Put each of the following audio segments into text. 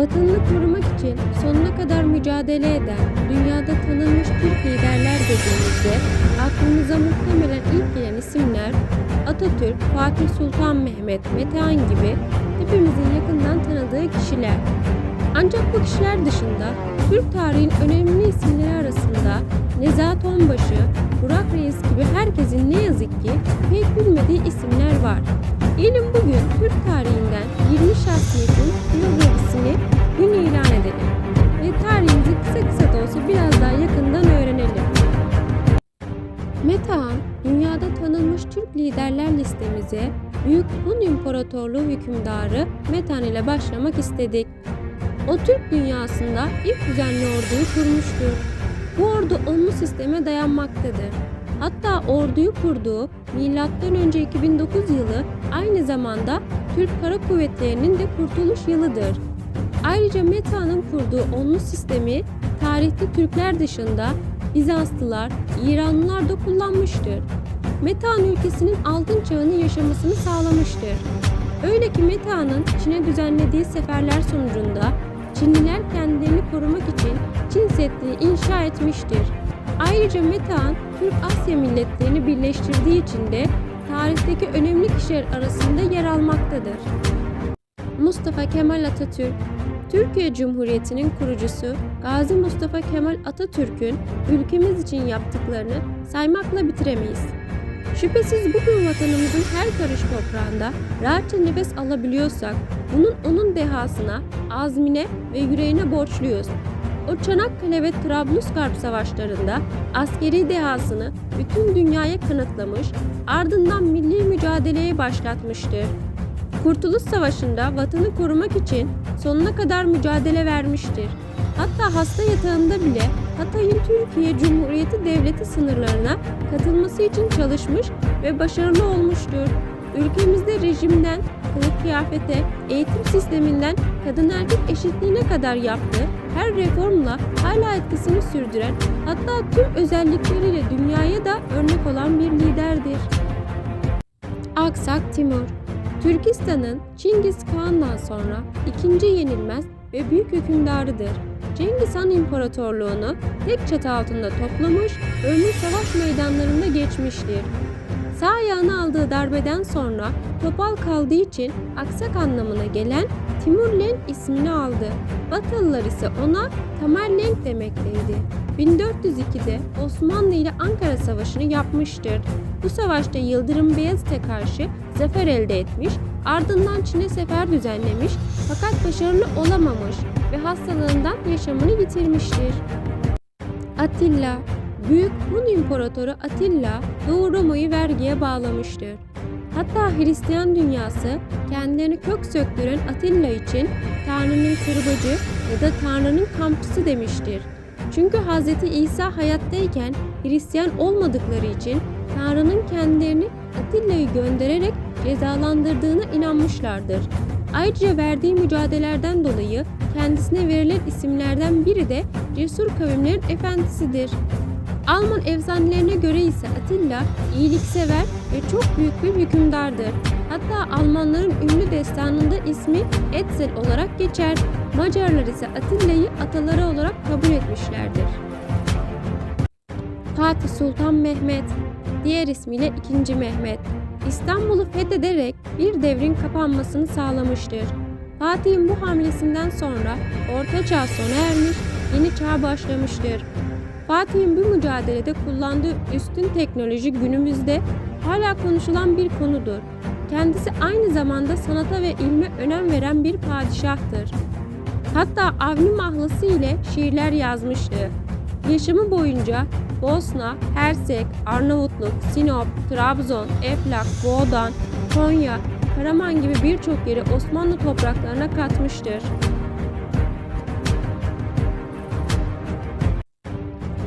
Vatanını korumak için sonuna kadar mücadele eden dünyada tanınmış Türk liderler dediğimizde aklımıza muhtemelen ilk gelen isimler Atatürk, Fatih Sultan Mehmet, Metehan gibi hepimizin yakından tanıdığı kişiler. Ancak bu kişiler dışında Türk tarihin önemli isimleri arasında Nezahat Onbaşı, Burak Reis gibi herkesin ne yazık ki pek bilmediği isimler var. Gelin bugün Türk tarihinden listemize Büyük Hun İmparatorluğu hükümdarı Metehan ile başlamak istedik. O Türk dünyasında ilk düzenli orduyu kurmuştur. Bu ordu onlu sisteme dayanmaktadır. Hatta orduyu kurduğu M.Ö. 2009 yılı aynı zamanda Türk Kara Kuvvetleri'nin de kurtuluş yılıdır. Ayrıca Metehan'ın kurduğu onlu sistemi tarihte Türkler dışında Bizanslılar, İranlılar da kullanmıştır. Metehan ülkesinin altın çağını yaşamasını sağlamıştır. Öyle ki Metehan'ın Çin'e düzenlediği seferler sonucunda Çinliler kendilerini korumak için Çin Seddi'ni inşa etmiştir. Ayrıca Metehan, Türk Asya milletlerini birleştirdiği için de tarihteki önemli kişiler arasında yer almaktadır. Mustafa Kemal Atatürk Türkiye Cumhuriyeti'nin kurucusu Gazi Mustafa Kemal Atatürk'ün ülkemiz için yaptıklarını saymakla bitiremeyiz. Şüphesiz bugün vatanımızın her karış toprağında rahatça nefes alabiliyorsak bunun onun dehasına, azmine ve yüreğine borçluyuz. O Çanakkale ve Trablusgarp savaşlarında askeri dehasını bütün dünyaya kanıtlamış, ardından milli mücadeleye başlatmıştır. Kurtuluş Savaşı'nda vatanı korumak için sonuna kadar mücadele vermiştir. Hatta hasta yatağında bile Hatay'ın Türkiye Cumhuriyeti Devleti sınırlarına katılması için çalışmış ve başarılı olmuştur. Ülkemizde rejimden, kılık kıyafete, eğitim sisteminden kadın erkek eşitliğine kadar yaptığı her reformla hala etkisini sürdüren hatta tüm özellikleriyle dünyaya da örnek olan bir liderdir. Aksak Timur Türkistan'ın Çingiz Kağan'dan sonra ikinci yenilmez ve büyük hükümdarıdır. Cengiz Han İmparatorluğunu tek çatı altında toplamış, ömrü savaş meydanlarında geçmiştir. Sağ ayağına aldığı darbeden sonra topal kaldığı için aksak anlamına gelen Timurlenk ismini aldı. Batılılar ise ona Tamerlenk demekteydi. 1402'de Osmanlı ile Ankara Savaşı'nı yapmıştır. Bu savaşta Yıldırım Beyazıt'a karşı zafer elde etmiş, ardından Çin'e sefer düzenlemiş fakat başarılı olamamış ve hastalığından yaşamını yitirmiştir. Atilla Büyük Hun İmparatoru Atilla Doğu Roma'yı vergiye bağlamıştır. Hatta Hristiyan dünyası kendilerini kök söktüren Atilla için Tanrı'nın kırbacı ya da Tanrı'nın kampçısı demiştir. Çünkü Hz. İsa hayattayken Hristiyan olmadıkları için Tanrı'nın kendilerini Atilla'yı göndererek cezalandırdığına inanmışlardır. Ayrıca verdiği mücadelelerden dolayı kendisine verilen isimlerden biri de cesur kavimlerin efendisidir. Alman efsanelerine göre ise Atilla iyiliksever ve çok büyük bir hükümdardır. Hatta Almanların ünlü destanında ismi Etzel olarak geçer. Macarlar ise Atilla'yı ataları olarak kabul etmişlerdir. Fatih Sultan Mehmet, diğer ismiyle 2. Mehmet, İstanbul'u fethederek bir devrin kapanmasını sağlamıştır. Fatih'in bu hamlesinden sonra Orta Çağ sona ermiş, yeni çağ başlamıştır. Fatih'in bu mücadelede kullandığı üstün teknoloji günümüzde hala konuşulan bir konudur. Kendisi aynı zamanda sanata ve ilme önem veren bir padişahtır. Hatta Avni Mahlası ile şiirler yazmıştı. Yaşamı boyunca Bosna, Hersek, Arnavutluk, Sinop, Trabzon, Eflak, Boğdan, Konya, Karaman gibi birçok yeri Osmanlı topraklarına katmıştır.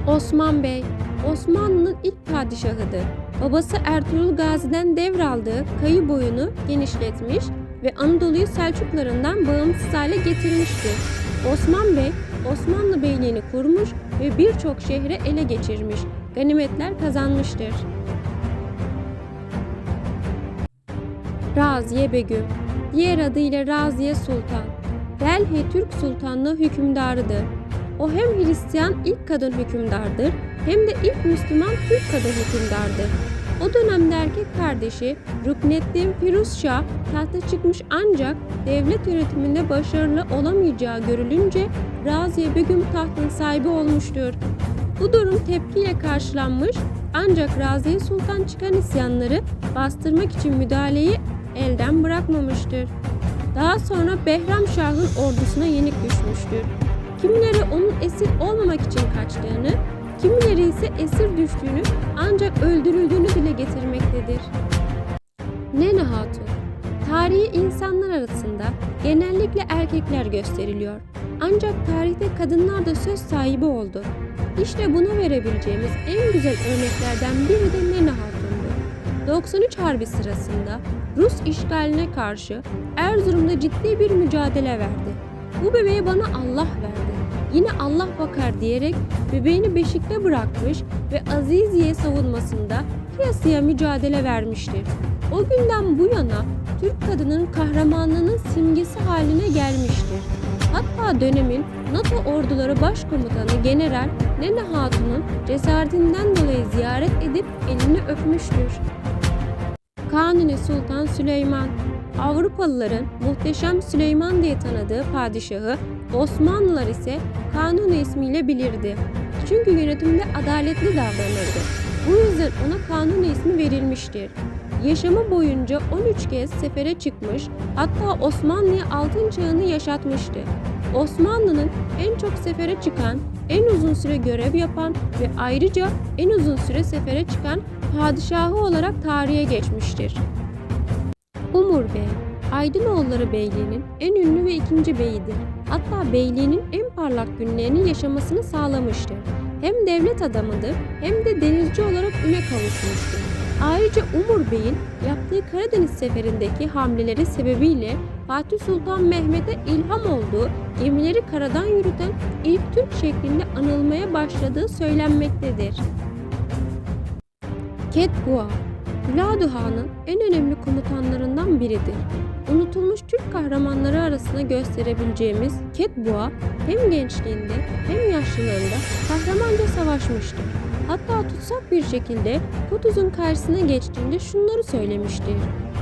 Osman Bey, Osmanlı'nın ilk padişahıdır. Babası Ertuğrul Gazi'den devraldığı kayı boyunu genişletmiş ve Anadolu'yu Selçuklarından bağımsız hale getirmiştir. Osman Bey, Osmanlı Beyliğini kurmuş ve birçok şehre ele geçirmiş, ganimetler kazanmıştır. Raziye Begüm, diğer adıyla Raziye Sultan. Delhi Türk Sultanlığı hükümdarıdır. O hem Hristiyan ilk kadın hükümdardır hem de ilk Müslüman Türk kadın hükümdardır. O dönemde erkek kardeşi Rukneddin Firuz Şah tahta çıkmış ancak devlet yönetiminde başarılı olamayacağı görülünce Raziye Begüm tahtın sahibi olmuştur. Bu durum tepkiyle karşılanmış ancak Raziye Sultan çıkan isyanları bastırmak için müdahaleyi elden bırakmamıştır. Daha sonra Behram Şah'ın ordusuna yenik düşmüştür. Kimileri onun esir olmamak için kaçtığını, kimileri ise esir düştüğünü ancak öldürüldüğünü dile getirmektedir. Nene Hatun Tarihi insanlar arasında genellikle erkekler gösteriliyor. Ancak tarihte kadınlar da söz sahibi oldu. İşte buna verebileceğimiz en güzel örneklerden biri de Nene Hatun'du. 93 Harbi sırasında Rus işgaline karşı Erzurum'da ciddi bir mücadele verdi. Bu bebeği bana Allah verdi. Yine Allah bakar diyerek bebeğini beşikte bırakmış ve Aziziye savunmasında kıyasıya mücadele vermiştir. O günden bu yana Türk kadının kahramanlığının simgesi haline gelmiştir. Hatta dönemin NATO orduları başkomutanı General Nene Hatun'un cesaretinden dolayı ziyaret edip elini öpmüştür. Kanuni Sultan Süleyman Avrupalıların muhteşem Süleyman diye tanıdığı padişahı Osmanlılar ise Kanuni ismiyle bilirdi. Çünkü yönetimde adaletli davranırdı. Bu yüzden ona Kanuni ismi verilmiştir. Yaşamı boyunca 13 kez sefere çıkmış, hatta Osmanlı'ya altın çağını yaşatmıştı. Osmanlı'nın en çok sefere çıkan, en uzun süre görev yapan ve ayrıca en uzun süre sefere çıkan padişahı olarak tarihe geçmiştir. Umur Bey, Aydınoğulları Beyliği'nin en ünlü ve ikinci beyidir. Hatta beyliğinin en parlak günlerini yaşamasını sağlamıştır. Hem devlet adamıdır hem de denizci olarak üne kavuşmuştur. Ayrıca Umur Bey'in yaptığı Karadeniz seferindeki hamleleri sebebiyle Fatih Sultan Mehmet'e ilham olduğu gemileri karadan yürüten ilk Türk şeklinde anılmaya başladığı söylenmektedir. Ketbua, Hüladuha'nın en önemli komutanlarından biridir. Unutulmuş Türk kahramanları arasında gösterebileceğimiz Ketbua hem gençliğinde hem yaşlılığında kahramanca savaşmıştır. Hatta tutsak bir şekilde Kutuz'un karşısına geçtiğinde şunları söylemiştir.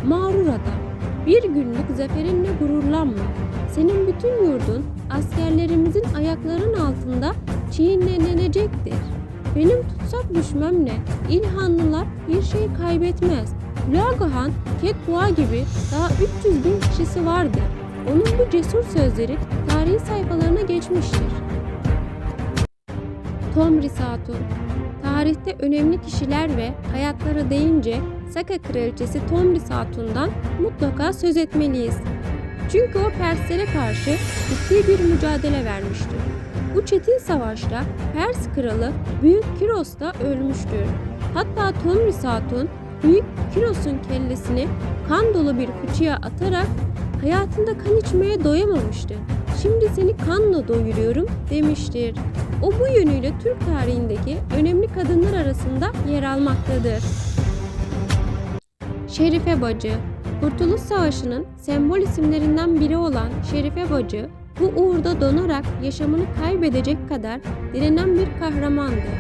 Mağrur adam, bir günlük zaferinle gururlanma. Senin bütün yurdun askerlerimizin ayaklarının altında çiğnenecektir. Benim tutsak düşmemle İlhanlılar bir şey kaybetmez. Hülagü Ketbua gibi daha 300 bin kişisi vardı. Onun bu cesur sözleri tarihi sayfalarına geçmiştir. Tomris Hatun Tarihte önemli kişiler ve hayatları deyince Saka Kraliçesi Tomris Hatun'dan mutlaka söz etmeliyiz. Çünkü o Perslere karşı ciddi bir mücadele vermiştir. Bu çetin savaşta Pers kralı Büyük Kiros da ölmüştür. Hatta Tomris Hatun Büyük Kiros'un kellesini kan dolu bir fıçıya atarak hayatında kan içmeye doyamamıştı. Şimdi seni kanla doyuruyorum demiştir. O bu yönüyle Türk tarihindeki önemli kadınlar arasında yer almaktadır. Şerife Bacı Kurtuluş Savaşı'nın sembol isimlerinden biri olan Şerife Bacı, bu uğurda donarak yaşamını kaybedecek kadar direnen bir kahramandı.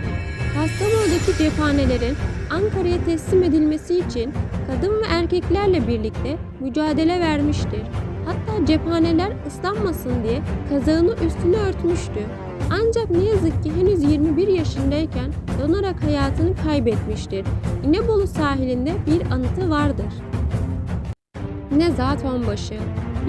Kastamonu'daki cephanelerin Ankara'ya teslim edilmesi için kadın ve erkeklerle birlikte mücadele vermiştir. Hatta cephaneler ıslanmasın diye kazağını üstüne örtmüştü. Ancak ne yazık ki henüz 21 yaşındayken donarak hayatını kaybetmiştir. İnebolu sahilinde bir anıtı vardır. Nezat Onbaşı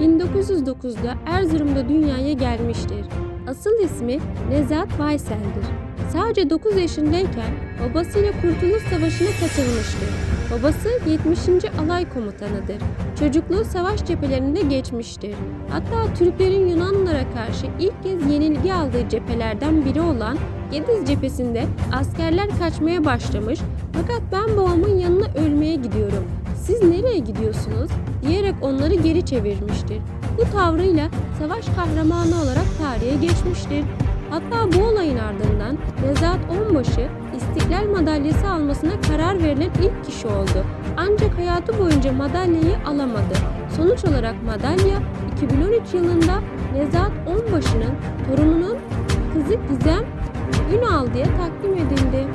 1909'da Erzurum'da dünyaya gelmiştir. Asıl ismi Nezat Vaysel'dir. Sadece 9 yaşındayken babasıyla Kurtuluş Savaşı'na katılmıştır. Babası 70. Alay Komutanıdır. Çocukluğu savaş cephelerinde geçmiştir. Hatta Türklerin Yunanlılara karşı ilk kez yenilgi aldığı cephelerden biri olan Gediz cephesinde askerler kaçmaya başlamış fakat ben babamın yanına ölmeye gidiyorum. Siz nereye gidiyorsunuz? diyerek onları geri çevirmiştir. Bu tavrıyla savaş kahramanı olarak tarihe geçmiştir. Hatta bu olayın ardından Nezahat Onbaşı İstiklal Madalyası almasına karar verilen ilk kişi oldu. Ancak hayatı boyunca madalyayı alamadı. Sonuç olarak madalya 2013 yılında Nezahat Onbaşı'nın torununun kızı Gizem Ünal diye takdim edildi.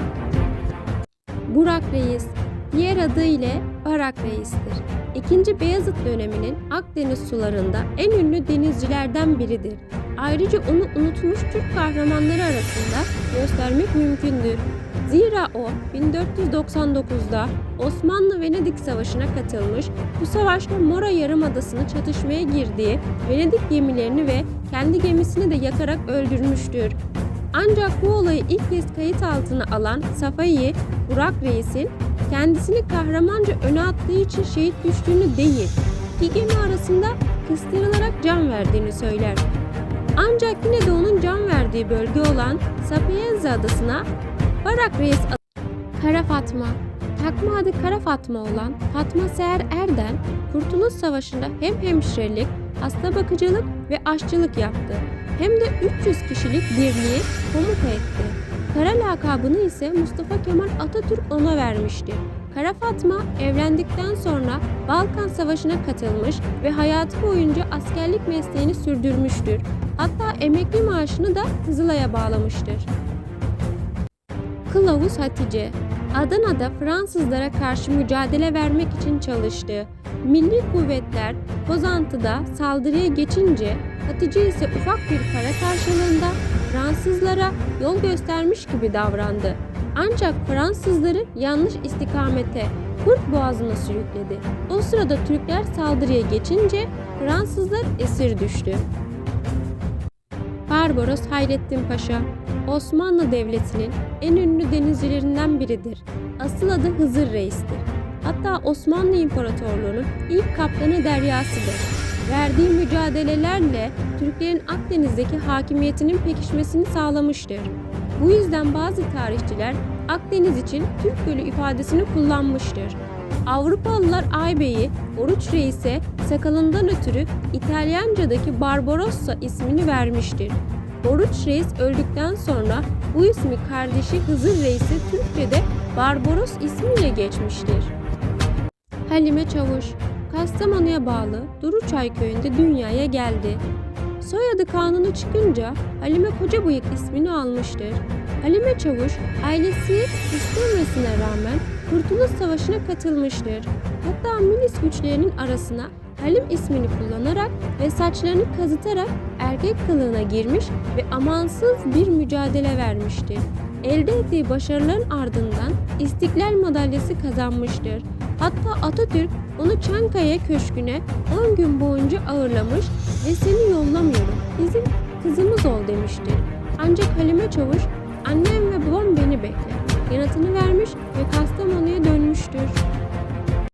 Burak Reis, diğer adı ile Barak Reis'tir. İkinci Beyazıt döneminin Akdeniz sularında en ünlü denizcilerden biridir. Ayrıca onu unutulmuş Türk kahramanları arasında göstermek mümkündür. Zira o 1499'da Osmanlı-Venedik Savaşı'na katılmış, bu savaşta Mora Yarımadası'nı çatışmaya girdiği Venedik gemilerini ve kendi gemisini de yakarak öldürmüştür. Ancak bu olayı ilk kez kayıt altına alan Safai, Burak Reis'in kendisini kahramanca öne attığı için şehit düştüğünü değil, iki gemi arasında kıstırılarak can verdiğini söyler. Ancak yine de onun can verdiği bölge olan Sapienza adasına Barak Reis Kara Fatma, takma adı Kara Fatma olan Fatma Seher Erden, Kurtuluş Savaşı'nda hem hemşirelik, hasta bakıcılık ve aşçılık yaptı. Hem de 300 kişilik birliği komuta etti. Kara lakabını ise Mustafa Kemal Atatürk ona vermiştir. Kara Fatma evlendikten sonra Balkan Savaşı'na katılmış ve hayatı boyunca askerlik mesleğini sürdürmüştür. Hatta emekli maaşını da Kızılay'a bağlamıştır. Kılavuz Hatice Adana'da Fransızlara karşı mücadele vermek için çalıştı. Milli kuvvetler Pozantı'da saldırıya geçince Hatice ise ufak bir para karşılığında Fransızlara yol göstermiş gibi davrandı. Ancak Fransızları yanlış istikamete Kurt Boğazı'na sürükledi. O sırada Türkler saldırıya geçince Fransızlar esir düştü. Barbaros Hayrettin Paşa, Osmanlı Devleti'nin en ünlü denizcilerinden biridir. Asıl adı Hızır Reis'tir. Hatta Osmanlı İmparatorluğu'nun ilk kaptanı deryasıdır. Verdiği mücadelelerle Türklerin Akdeniz'deki hakimiyetinin pekişmesini sağlamıştır. Bu yüzden bazı tarihçiler Akdeniz için Türk Gölü ifadesini kullanmıştır. Avrupalılar Aybe'yi Oruç Reis'e sakalından ötürü İtalyanca'daki Barbarossa ismini vermiştir. Oruç Reis öldükten sonra bu ismi kardeşi Hızır Reis'e Türkçe'de Barbaros ismiyle geçmiştir. Halime Çavuş, Kastamonu'ya bağlı Duruçay köyünde dünyaya geldi. Soyadı kanunu çıkınca Halime Kocabıyık ismini almıştır. Halime Çavuş, ailesi istemesine rağmen Kurtuluş Savaşı'na katılmıştır. Hatta milis güçlerinin arasına Halim ismini kullanarak ve saçlarını kazıtarak erkek kılığına girmiş ve amansız bir mücadele vermiştir. Elde ettiği başarıların ardından İstiklal Madalyası kazanmıştır. Hatta Atatürk onu Çankaya Köşkü'ne 10 gün boyunca ağırlamış ve seni yollamıyorum, bizim kızımız ol demiştir. Ancak Halime Çavuş, annem ve babam beni bekler yanıtını vermiş ve Kastamonu'ya dönmüştür.